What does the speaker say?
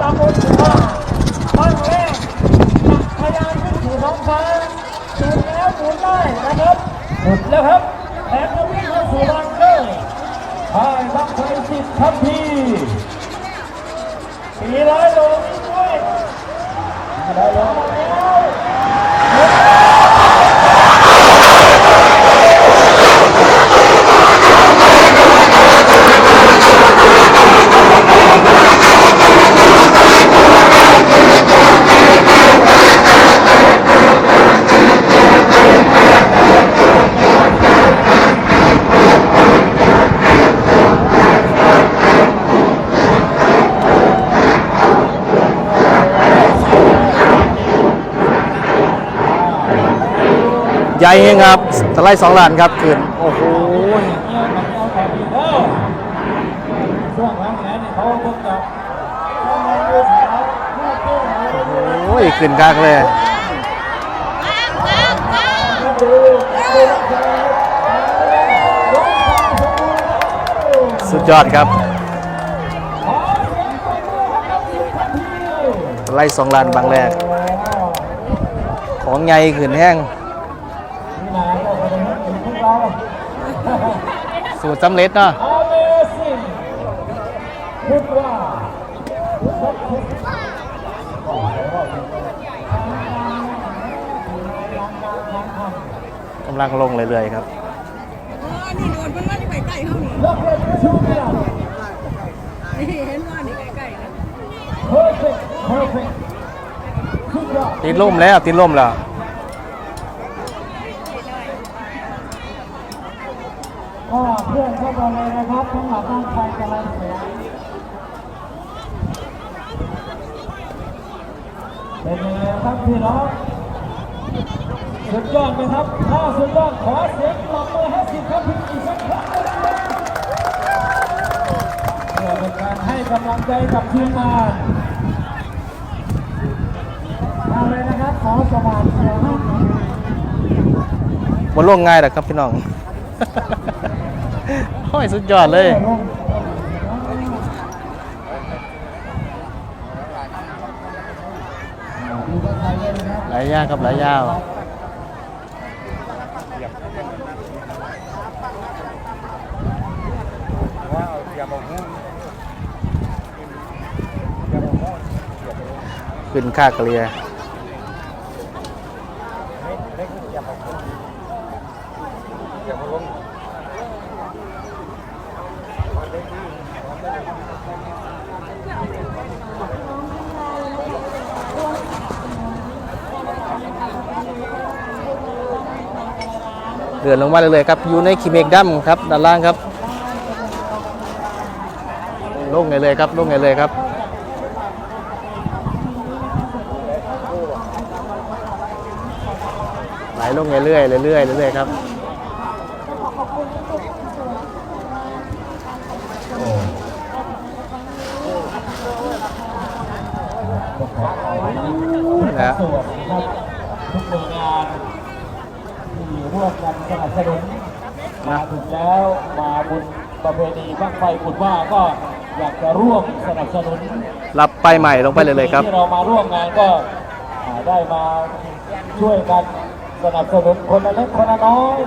ตำบลสุภาพบ้านแรกจักรยานขึ้นสู่ท้องฟ้าหมุนแล้วหมุนได้นะครับหมุนแล้วครับแถมก็วิ่งเข้าสู่บังเกอร์ใช่บังไฟสิบทัพพีสี่ร้อยโลนี่ด้วยสี่ร้อยโล ใหญ่เองครับตะไลสองล้านครับขึ้นโอ้โหช่วงหลังแขนเขาพบกับโอ้ยขึ้นกากเลยสุดยอดครับตะไลสองล้านบางแรก ของใหญ่ขึ้นแห้ง สูตรสำเร็จเนาะกำลังลงเรื่อยๆครับนี่โดนเพิ่นว่านี่ไปใกล้เขานี่ล็อกเก็ตชูเมียนี่เห็นว่านี่ใกล้ๆนะติดล่มแล้วติดล่มแล้ว ก็เพื่อนเข้ามาเลยนะครับทั้งหลักตั้งไฟกำลังเสียเป็นยังไงครับพี่น้องสุดยอดไหมครับ ถ้าสุดยอดขอเสียงปรบมือให้สิครับพี่อีกสักครั้งนะครับเพื่อเป็นการให้กำลังใจกับทีมงานมาเลยนะครับขอสวัสดีครับบนลงง่ายหรอครับพี่น้อง โอ้ยสุดยอดเลย หลายยางครับหลายยาวขึ้นค่าเกลียเเดือนลงมาเรื่อยๆครับ อยู่ในคิเมกดัมครับ ด้านล่างครับ ลงไงเลยครับ ลงไงเลยครับไหลลงเรื่อยๆเรื่อยๆเรื่อยๆครับ นะส่วนนะครับทุกหน่วยงานที่ร่วมกันสนับสนุนมาถึงแล้วมาบุญประเพณีบ้างไฟบุญว่าก็อยากจะร่วมสนับสนุนรับไปใหม่ลงไปเลยเลยครับที่เรามาร่วมงานก็อ่าได้มาช่วยกันสนับสนุนคนละเล็กคนละน้อย